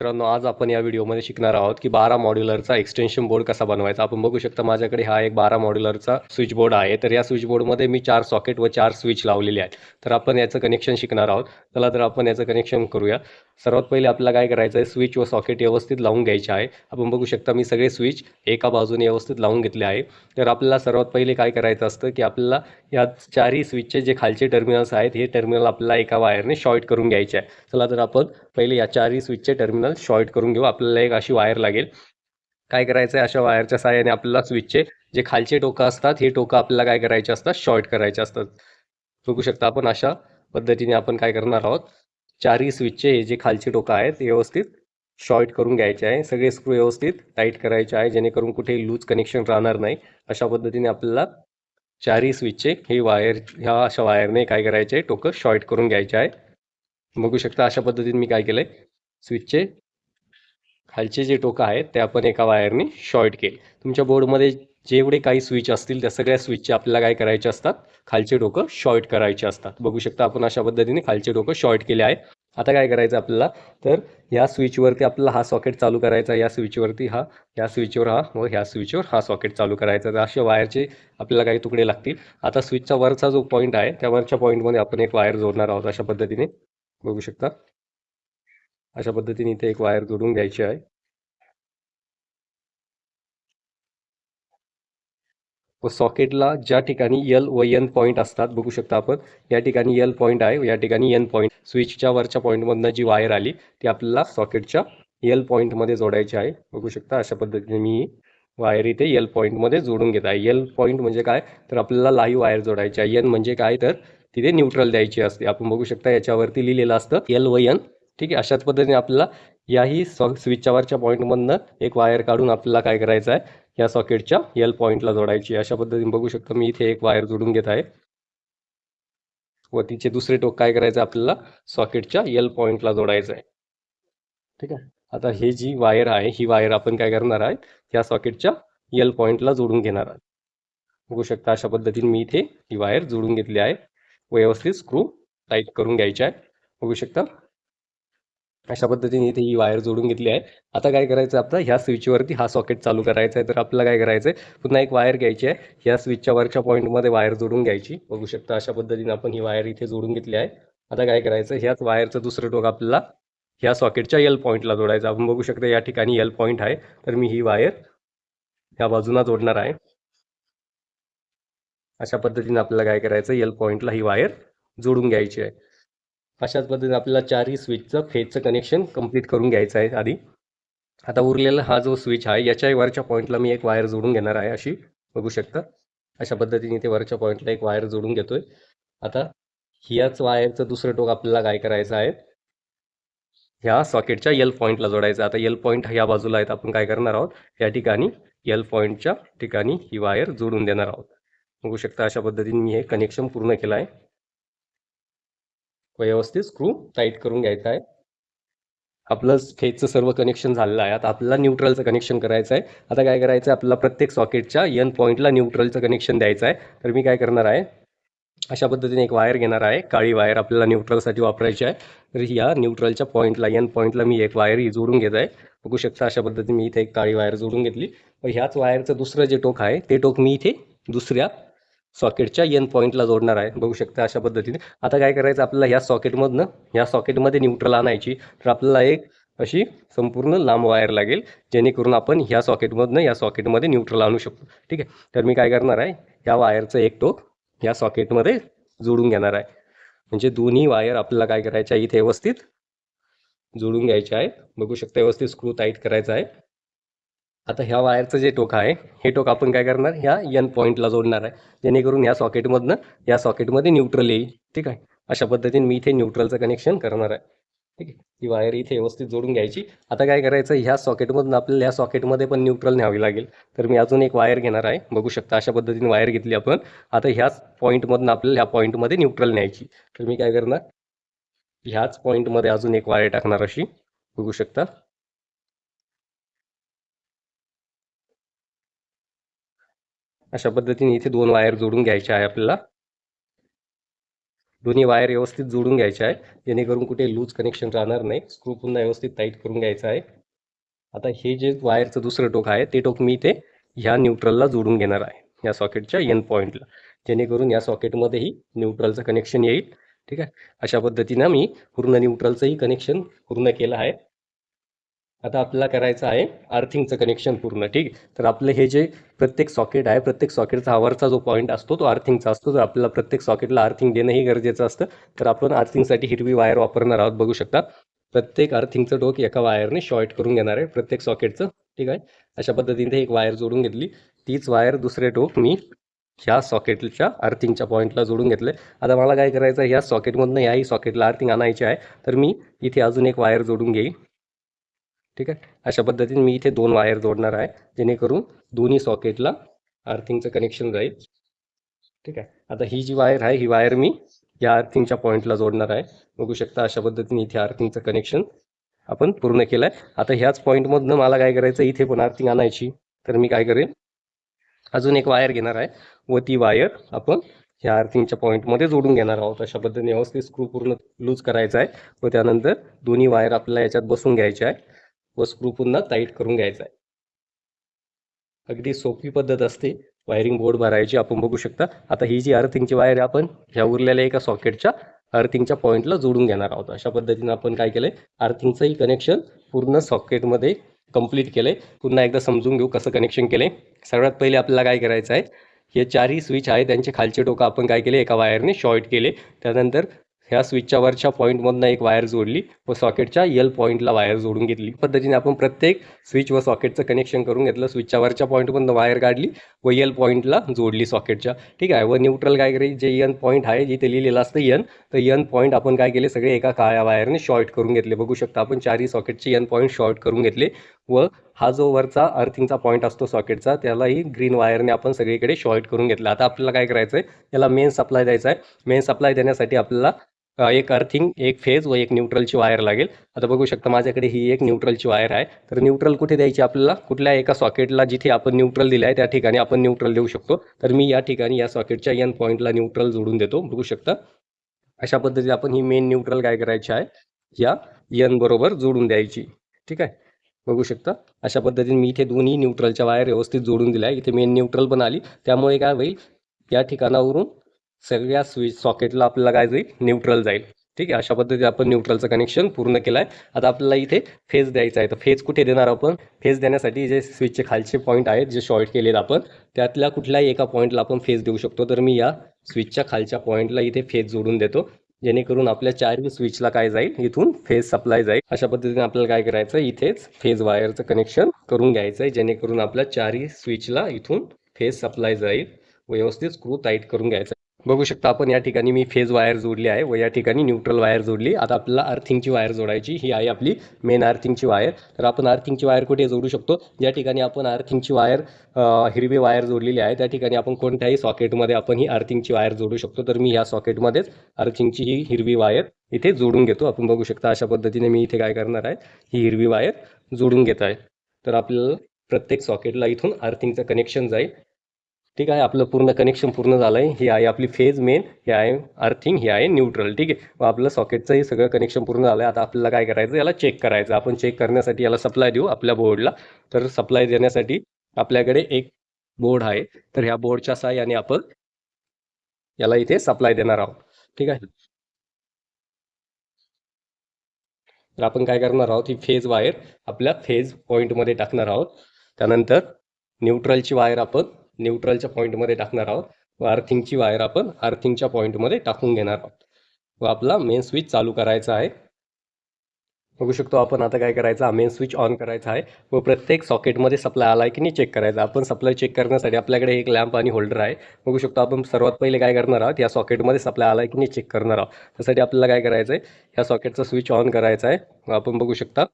मित्रांनो आज आपण या व्हिडिओमध्ये शिकणार आहोत की बारा मॉड्युलरचा एक्सटेन्शन बोर्ड कसा बनवायचा. आपण बघू शकता माझ्याकडे हा एक बारा मॉड्युलरचा स्विच बोर्ड आहे. तर या स्विच बोर्डमध्ये मी चार सॉकेट व चार स्विच लावलेले आहेत. तर आपण याचं कनेक्शन शिकणार आहोत. चला तर आपण याचं कनेक्शन करूया. सर्वात पहिले आपल्याला काय करायचं आहे? स्विच व सॉकेट व्यवस्थित लावून घ्यायचे आहे. आपण बघू शकता मी सगळे स्विच एका बाजूने व्यवस्थित लावून घेतले आहे. तर आपल्याला सर्वात पहिले काय करायचं असतं की आपल्याला या चारही स्विचचे जे खालचे टर्मिनल्स आहेत हे टर्मिनल आपल्याला एका वायरने शॉर्ट करून घ्यायचे आहे. चला तर आपण पहिले या चारही स्विचचे टर्मिनल शॉर्ट करून घेऊ. आपल्याला एक अशी वायर लागेल. काय करायचं आहे अशा वायरच्या सहाय्याने आपल्याला स्विचचे जे खालचे टोकं असतात हे टोकं आपल्याला काय करायचे असतात? शॉर्ट करायचे असतात. बघू शकता आपण अशा पद्धतीने आपण काय करणार आहोत. चारही स्विचचे हे जे खालचे टोकं आहेत व्यवस्थित शॉर्ट करून घ्यायचे आहे. सगळे स्क्रू व्यवस्थित टाईट करायचे आहे. जेणेकरून कुठे लूज कनेक्शन राहणार नाही. अशा पद्धतीने आपल्याला चारही स्विचचे हे वायर ह्या अशा वायरने काय करायचे? टोकं शॉर्ट करून घ्यायचे आहे. बघू शकता अशा पद्धतीने मी काय केलंय. स्विचचे. खालचे जे टोकं आहेत ते आपण एका वायरने शॉर्ट केले. तुमच्या बोर्डमध्ये जेवढे काही स्विच असतील त्या सगळ्या स्विचचे आपल्याला काय करायचे असतात? खालचे डोकं शॉर्ट करायचे असतात. बघू शकता आपण अशा पद्धतीने खालचे डोकं शॉर्ट केले आहे आता काय करायचं आपल्याला? तर ह्या स्विचवरती आपल्याला हा सॉकेट चालू करायचा या स्विचवरती हा या स्विचवर हा व ह्या स्विचवर हा सॉकेट चालू करायचा तर अशा वायरचे आपल्याला काही तुकडे लागतील. आता स्विचचा वरचा जो पॉईंट आहे त्या वरच्या पॉईंटमध्ये आपण एक वायर जोडणार आहोत अशा पद्धतीने. बघू शकता. अशा पद्धतीने इथे एक वायर जोडून घ्यायची आहे. व सॉकेटला ज्या ठिकाणी यल व एन पॉईंट असतात बघू शकता आपण या ठिकाणी यल पॉईंट आहे या ठिकाणी एन पॉईंट स्विचच्या वरच्या पॉईंटमधनं जी वायर आली ती आपल्याला सॉकेटच्या यल पॉईंटमध्ये जोडायची आहे. बघू शकता अशा पद्धतीने मी वायर इथे यल पॉईंटमध्ये जोडून घेत आहे. यल पॉईंट म्हणजे काय? तर आपल्याला लाईव्ह वायर जोडायची आहे. एन म्हणजे काय? तर तिथे न्यूट्रल द्यायची असते. आपण बघू शकता याच्यावरती लिहिलेलं असतं एल व एन ठीक आहे अशाच पद्धतीने आपल्याला याही सॉ स्विचच्या वरच्या पॉईंटमधनं एक वायर काढून आपल्याला काय करायचं आहे या सॉकेटच्या यल पॉईंटला जोडायची अशा पद्धतीने बघू शकतो मी इथे एक वायर जोडून घेत आहे. व तिचे दुसरे टोक काय करायचं आपल्याला सॉकेटच्या यल पॉईंटला जोडायचं आहे. ठीक आहे आता हे जी वायर आहे ही वायर आपण काय करणार आहे या सॉकेटच्या यल पॉईंटला जोडून घेणार आहे बघू शकता अशा पद्धतीने मी इथे ही वायर जोडून घेतली आहे. व्यवस्थित स्क्रू टाईट करून घ्यायची आहे. बघू शकता अशा पद्धतीने इथे ही वायर जोडून घेतली आहे. आता काय करायचं आपलं? ह्या स्विचवरती हा सॉकेट चालू करायचा आहे. तर आपल्याला काय करायचं आहे? पुन्हा एक वायर घ्यायची आहे. ह्या स्विचच्या वरच्या पॉईंटमध्ये वायर जोडून घ्यायची. बघू शकता अशा पद्धतीने आपण ही वायर इथे जोडून घेतली आहे. आता काय करायचं? ह्याच वायरचं दुसरं टोक आपल्याला ह्या सॉकेटच्या एल पॉईंटला जोडायचं आपण बघू शकता या ठिकाणी यल पॉईंट आहे. तर मी ही वायर ह्या बाजूला जोडणार आहे. अशा पद्धतीने आपल्याला काय करायचं? यल पॉईंटला ही वायर जोडून घ्यायची आहे. अशाच पद्धतीने आपल्याला चारही स्विचचं फेजचं कनेक्शन कंप्लीट करून घ्यायचं आहे आधी. आता उरलेला हा जो स्विच आहे याच्याही वरच्या पॉईंटला मी एक वायर जोडून घेणार आहे अशी बघू शकता. अशा पद्धतीने ते वरच्या पॉईंटला एक वायर जोडून घेतोय. आता ह्याच वायरचं दुसरं टोक आपल्याला काय करायचं आहे? ह्या सॉकेटच्या यल पॉईंटला जोडायचं आता यल पॉईंट ह्या बाजूला आहेत आपण काय करणार आहोत? या ठिकाणी यल पॉईंटच्या ठिकाणी ही वायर जोडून देणार आहोत. बघू शकता अशा पद्धतीने मी हे कनेक्शन पूर्ण केलं आहे. व्यवस्थित स्क्रू टाईट करून घ्यायचा आहे. आपलं फेजचं सर्व कनेक्शन झालेलं आहे. आता आपल्याला न्यूट्रलचं कनेक्शन करायचं आहे. आता काय करायचं आहे? आपल्याला प्रत्येक सॉकेटच्या यन पॉईंटला न्यूट्रलचं कनेक्शन द्यायचं आहे. तर मी काय करणार आहे? अशा पद्धतीने एक वायर घेणार आहे. काळी वायर आपल्याला न्यूट्रलसाठी वापरायची आहे. तर या न्यूट्रलच्या पॉईंटला यन पॉईंटला मी एक वायर ही जोडून घेत आहे. बघू शकता अशा पद्धतीने मी इथे एक काळी वायर जोडून घेतली. व ह्याच वायरचं दुसरं जे टोक आहे ते टोक मी इथे दुसऱ्या सॉकेटच्या एन पॉईंटला जोडणार आहे. बघू शकता अशा पद्धतीने. आता काय करायचं? आपल्याला ह्या सॉकेटमधनं ह्या सॉकेटमध्ये न्यूट्रल आणायची. तर आपल्याला एक अशी संपूर्ण लांब वायर लागेल. जेणेकरून आपण ह्या सॉकेटमधनं या सॉकेटमध्ये न्यूट्रल आणू शकतो. ठीक आहे? तर मी काय करणार आहे? ह्या वायरचं एक टोक ह्या सॉकेटमध्ये जोडून घेणार आहे. म्हणजे दोन्ही वायर आपल्याला काय करायच्या आहे इथे व्यवस्थित जोडून घ्यायचे आहे बघू शकता व्यवस्थित स्क्रू टाईट करायचा आहे. आता ह्या वायरचं जे टोक आहे हे टोक आपण काय करणार? ह्या यन पॉईंटला जोडणार आहे. जेणेकरून ह्या सॉकेटमधनं या सॉकेटमध्ये न्यूट्रल येईल. ठीक आहे? अशा पद्धतीने मी इथे न्यूट्रलचं कनेक्शन करणार आहे. ठीक आहे? ही वायर इथे व्यवस्थित जोडून घ्यायची. आता काय करायचं? ह्या सॉकेटमधून आपल्याला ह्या सॉकेटमध्ये पण न्यूट्रल न्यावी लागेल. तर मी अजून एक वायर घेणार आहे. बघू शकता अशा पद्धतीने वायर घेतली आपण. आता ह्याच पॉईंटमधून आपल्याला ह्या पॉईंटमध्ये न्यूट्रल न्यायची. तर मी काय करणार? ह्याच पॉईंटमध्ये अजून एक वायर टाकणार अशी. बघू शकता. अशा पद्धतीने इथे दोन वायर जोडून घ्यायच्या आहे आपल्याला. दोन्ही वायर व्यवस्थित जोडून घ्यायचे आहे. जेणेकरून कुठे लूज कनेक्शन राहणार नाही. स्क्रू पुन्हा व्यवस्थित टाईट करून घ्यायचं आहे. आता हे जे वायरचं दुसरं टोक आहे ते टोक मी ते ह्या न्यूट्रलला जोडून घेणार आहे. या सॉकेटच्या एन पॉईंटला जेणेकरून या सॉकेटमध्येही न्यूट्रलचं कनेक्शन येईल. ठीक आहे? अशा पद्धतीनं मी पूर्ण न्यूट्रलचंही कनेक्शन पूर्ण केलं आहे. आता आपल्याला करायचं आहे अर्थिंगचं कनेक्शन पूर्ण ठीक? तर आपलं हे जे प्रत्येक सॉकेट आहे प्रत्येक सॉकेटचा आवरचा जो पॉईंट असतो तो अर्थिंगचा असतो. तर आपल्याला प्रत्येक सॉकेटला अर्थिंग देणंही गरजेचं असतं तर आपण अर्थिंगसाठी हिरवी वायर वापरणार आहोत बघू शकता. प्रत्येक अर्थिंगचं डोक एका वायरने शॉर्ट करून घेणार आहे प्रत्येक सॉकेटचं ठीक आहे? अशा पद्धतीने एक वायर जोडून घेतली. तीच वायर दुसरे डोक मी ह्या सॉकेटच्या अर्थिंगच्या पॉईंटला जोडून घेतले आता मला काय करायचं आहे ह्या सॉकेटमधनं याही सॉकेटला अर्थिंग आणायची आहे तर मी इथे अजून एक वायर जोडून घेईल ठीक आहे? अशा पद्धतीने मी इथे दोन वायर जोडणार आहे जेणेकरून दोन्ही सॉकेटला अर्थिंगचं कनेक्शन राहील ठीक आहे? आता ही जी वायर आहे ही वायर मी या अर्थिंगच्या पॉईंटला जोडणार आहे. बघू शकता अशा पद्धतीने इथे अर्थिंगचं कनेक्शन आपण पूर्ण केलं आहे आता ह्याच पॉईंटमधनं मला काय करायचं इथे पण अर्थिंग आणायची. तर मी काय करेन? अजून एक वायर घेणार आहे. व ती वायर आपण ह्या अर्थिंगच्या पॉईंटमध्ये जोडून घेणार आहोत. अशा पद्धतीने व्यवस्थित स्क्रू पूर्ण लूज करायचा आहे. व त्यानंतर दोन्ही वायर आपल्याला याच्यात बसून घ्यायच्या आहे. व स्क्रू पुन्हा टाईट करून घ्यायचा आहे. अगदी सोपी पद्धत असते. वायरिंग बोर्ड भरायची आपण बघू शकता. आता ही जी अर्थिंगची वायर आहे आपण ह्या उरलेल्या एका सॉकेटच्या अर्थिंगच्या पॉईंटला जोडून घेणार आहोत. अशा पद्धतीने आपण काय केलंय? अर्थिंगचंही कनेक्शन पूर्ण सॉकेटमध्ये कंप्लीट केलंय. पुन्हा एकदा समजून घेऊ कसं कनेक्शन केलंय. सगळ्यात पहिले आपल्याला काय करायचं आहे? हे चारही स्विच आहे त्यांचे खालचे टोकं आपण काय केले? एका वायरने शॉर्ट केले. त्यानंतर ह्या स्विचच्या वरच्या पॉईंटमधनं एक वायर जोडली व सॉकेटच्या यल पॉईंटला वायर जोडून घेतली. पद्धतीने आपण प्रत्येक स्विच व सॉकेटचं कनेक्शन करून घेतलं. स्विचच्या वरच्या पॉईंटमधनं वायर काढली व यल पॉईंटला जोडली सॉकेटच्या. ठीक आहे व न्यूट्रल काय करायची जे यन पॉईंट आहे जिथे लिहिलेलं असतं यन तर यन पॉईंट आपण काय केले सगळे एका काळ्या वायरने शॉर्ट करून घेतले. बघू शकता आपण चारही सॉकेटचे यन पॉईंट शॉर्ट करून घेतले व हा जो वरचा अर्थिंगचा पॉईंट असतो सॉकेटचा त्यालाही ग्रीन वायरने आपण सगळीकडे शॉर्ट करून घेतला. आता आपल्याला काय करायचं आहे याला मेन सप्लाय द्यायचा आहे. मेन सप्लाय देण्यासाठी आपल्याला एक अर्थिंग एक फेज व एक न्यूट्रलची वायर लागेल. आता बघू शकता माझ्याकडे ही एक न्यूट्रलची वायर आहे. तर न्यूट्रल कुठे द्यायची आपल्याला? कुठल्या एका सॉकेटला जिथे आपण न्यूट्रल दिलं आहे त्या ठिकाणी आपण न्यूट्रल देऊ शकतो. तर मी या ठिकाणी या सॉकेटच्या एन पॉईंटला न्यूट्रल जोडून देतो. बघू शकता. अशा पद्धतीने आपण ही मेन न्यूट्रल काय करायची आहे? या एन बरोबर जोडून द्यायची. ठीक आहे? बघू शकता. अशा पद्धतीने मी इथे दोन्ही न्यूट्रलच्या वायर व्यवस्थित जोडून दिल्या. आहे इथे मेन न्यूट्रल पण आली. त्यामुळे काय होईल? या ठिकाणावरून सगळ्या स्विच सॉकेटला आपल्याला काय जाईल? न्यूट्रल जाईल. ठीक आहे? अशा पद्धतीने आपण न्यूट्रलचं कनेक्शन पूर्ण केलं आहे आता आपल्याला इथे फेज द्यायचा आहे. तर फेज कुठे देणार आपण? फेज देण्यासाठी जे स्विचचे खालचे पॉईंट आहेत जे शॉर्ट केलेले आपण त्यातल्या कुठल्याही एका पॉईंटला आपण फेज देऊ शकतो. तर मी या स्विचच्या खालच्या पॉईंटला इथे फेज जोडून देतो. जेणेकरून आपल्या चारही स्विचला काय जाईल? इथून फेज सप्लाय जाईल. अशा पद्धतीने आपल्याला काय करायचं आहे? इथेच फेज वायरचं कनेक्शन करून घ्यायचं आहे. जेणेकरून आपल्या चारही स्विचला इथून फेज सप्लाय जाईल. व्यवस्थित स्क्रू टाईट करून घ्यायचा आहे. बघू शकता आपण या ठिकाणी मी फेज वायर जोडली आहे व या ठिकाणी न्यूट्रल वायर जोडली. आता आपल्याला अर्थिंगची वायर जोडायची ही आहे आपली मेन अर्थिंगची वायर तर आपण अर्थिंगची वायर कुठे जोडू शकतो? ज्या ठिकाणी आपण अर्थिंगची वायर हिरवी वायर जोडलेली आहे त्या ठिकाणी आपण कोणत्याही सॉकेटमध्ये आपण ही अर्थिंगची वायर जोडू शकतो. तर मी ह्या सॉकेटमध्येच अर्थिंगची ही हिरवी वायर इथे जोडून घेतो. आपण बघू शकता अशा पद्धतीने मी इथे काय करणार आहे? ही हिरवी वायर जोडून घेत आहे. तर आपल्याला प्रत्येक सॉकेटला इथून अर्थिंगचं कनेक्शन जाईल. ठीक आहे आपलं पूर्ण कनेक्शन पूर्ण झालं आहे ही आहे आपली फेज मेन हे आहे अर्थिंग हे आहे न्यूट्रल ठीक आहे. व आपलं सॉकेटचंही सगळं कनेक्शन पूर्ण झालं आहे आता आपल्याला काय करायचं याला चेक करायचं. आपण चेक करण्यासाठी याला सप्लाय देऊ आपल्या बोर्डला तर सप्लाय देण्यासाठी आपल्याकडे एक बोर्ड आहे. तर ह्या बोर्डच्या सहाय्याने आपण याला इथे सप्लाय देणार आहोत. ठीक आहे? तर आपण काय करणार आहोत ही फेज वायर आपल्या फेज पॉईंटमध्ये टाकणार आहोत. त्यानंतर न्यूट्रलची वायर आपण न्यूट्रलच्या पॉईंटमध्ये टाकणार आहोत. व अर्थिंगची वायर आपण अर्थिंगच्या पॉईंटमध्ये टाकून घेणार आहोत. व आपला मेन स्विच चालू करायचा आहे. बघू शकतो आपण आता काय करायचं हा मेन स्विच ऑन करायचा आहे. व प्रत्येक सॉकेटमध्ये सप्लाय आला आहे की नाही चेक करायचा. आपण सप्लाय चेक करण्यासाठी आपल्याकडे एक लॅम्प आणि होल्डर आहे. बघू शकतो आपण सर्वात पहिले काय करणार आहोत या सॉकेटमध्ये सप्लाय आला आहे की नाही चेक करणार आहोत. त्यासाठी आपल्याला काय करायचं आहे या सॉकेटचा स्विच ऑन करायचा आहे. व आपण बघू शकता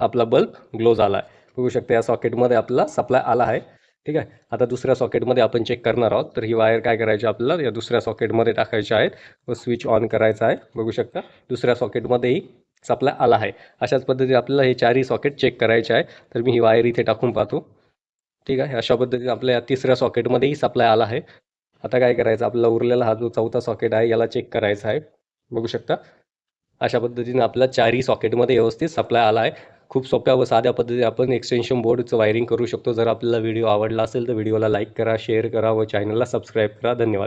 आपला बल्ब ग्लो झाला आहे. बघू शकता या सॉकेटमध्ये आपला सप्लाय आला आहे. ठीक आहे? आता दुसऱ्या सॉकेटमध्ये आपण चेक करणार आहोत. तर ही वायर काय करायची आपल्याला? या दुसऱ्या सॉकेटमध्ये टाकायच्या आहेत. व स्विच ऑन करायचा आहे. बघू शकता. दुसऱ्या सॉकेटमध्येही सप्लाय आला आहे. अशाच पद्धतीने आपल्याला हे चारही सॉकेट चेक करायचे आहे तर मी ही वायर इथे टाकून पाहतो. ठीक आहे? अशा पद्धतीने आपल्या या तिसऱ्या सॉकेटमध्येही सप्लाय आला आहे. आता काय करायचं? आपला उरलेला हा जो चौथा सॉकेट आहे याला चेक करायचा आहे. बघू शकता. अशा पद्धतीने आपला चारही सॉकेटमध्ये व्यवस्थित सप्लाय आला आहे. खूप सोप्या व साध्या पद्धतीने आपण एक्सटेन्शन बोर्डचं वायरिंग करू शकतो. जर आपल्याला व्हिडिओ आवडला असेल तर व्हिडिओला लाईक करा शेअर करा व चॅनलला सबस्क्राईब करा. धन्यवाद.